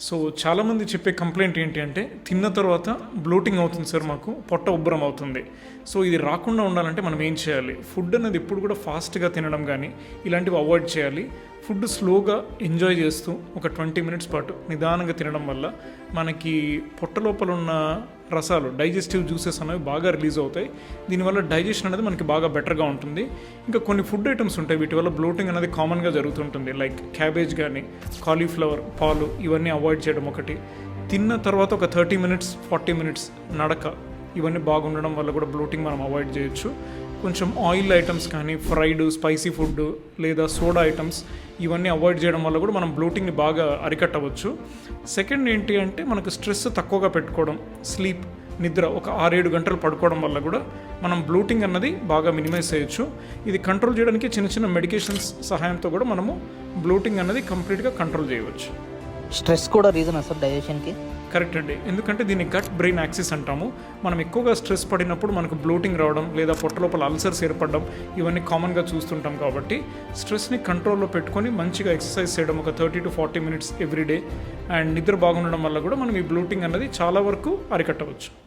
So చాలామంది చెప్పే complaint ఏంటి అంటే తిన్న తర్వాత బ్లోటింగ్ అవుతుంది సార్ మాకు పొట్ట ఉబ్బరం అవుతుంది. సో ఇది రాకుండా ఉండాలంటే మనం ఏం చేయాలి? ఫుడ్ అనేది ఎప్పుడు కూడా ఫాస్ట్గా తినడం కానీ ఇలాంటివి అవాయిడ్ చేయాలి. ఫుడ్ స్లోగా ఎంజాయ్ చేస్తూ ఒక ట్వంటీ మినిట్స్ పాటు నిదానంగా తినడం వల్ల మనకి పొట్ట లోపల ఉన్న రసాలు డైజెస్టివ్ జ్యూసెస్ అనేవి బాగా రిలీజ్ అవుతాయి. దీనివల్ల డైజెషన్ అనేది మనకి బాగా బెటర్గా ఉంటుంది. ఇంకా కొన్ని ఫుడ్ ఐటమ్స్ ఉంటాయి. వీటి వల్ల బ్లోటింగ్ అనేది కామన్గా జరుగుతుంటుంది. లైక్ క్యాబేజ్ కానీ కాలీఫ్లవర్ పాలు ఇవన్నీ అవాయిడ్ చేయడం ఒకటి. తిన్న తర్వాత ఒక థర్టీ మినిట్స్ ఫార్టీ మినిట్స్ నడక ఇవన్నీ బాగుండడం వల్ల కూడా బ్లోటింగ్ మనం అవాయిడ్ చేయొచ్చు. కొంచెం ఆయిల్ ఐటమ్స్ కానీ ఫ్రైడ్ స్పైసీ ఫుడ్ లేదా సోడా ఐటమ్స్ ఇవన్నీ అవాయిడ్ చేయడం వల్ల కూడా మనం బ్లోటింగ్ని బాగా అరికట్టవచ్చు. సెకండ్ ఏంటి అంటే మనకు స్ట్రెస్ తక్కువగా పెట్టుకోవడం స్లీప్ నిద్ర ఒక ఆరేడు గంటలు పడుకోవడం వల్ల కూడా మనం బ్లోటింగ్ అన్నది బాగా మినిమైజ్ చేయొచ్చు. ఇది కంట్రోల్ చేయడానికి చిన్న చిన్న మెడికేషన్స్ సహాయంతో కూడా మనము బ్లోటింగ్ అన్నది కంప్లీట్గా కంట్రోల్ చేయవచ్చు. స్ట్రెస్ కూడా రీజన్ సార్ డైజెషన్కి? కరెక్ట్ అండి. ఎందుకంటే దీన్ని గట్ బ్రెయిన్ యాక్సిస్ అంటాము. మనం ఎక్కువగా స్ట్రెస్ పడినప్పుడు మనకు బ్లోటింగ్ రావడం లేదా పొట్ట లోపల అల్సర్స్ ఏర్పడడం ఇవన్నీ కామన్గా చూస్తుంటాం కాబట్టి స్ట్రెస్ని కంట్రోల్లో పెట్టుకొని మంచిగా ఎక్సర్సైజ్ చేయడం ఒక thirty to forty minutes every day and నిద్ర బాగుండడం వల్ల కూడా మనం ఈ బ్లోటింగ్ అన్నది చాలా వరకు అరికట్టవచ్చు.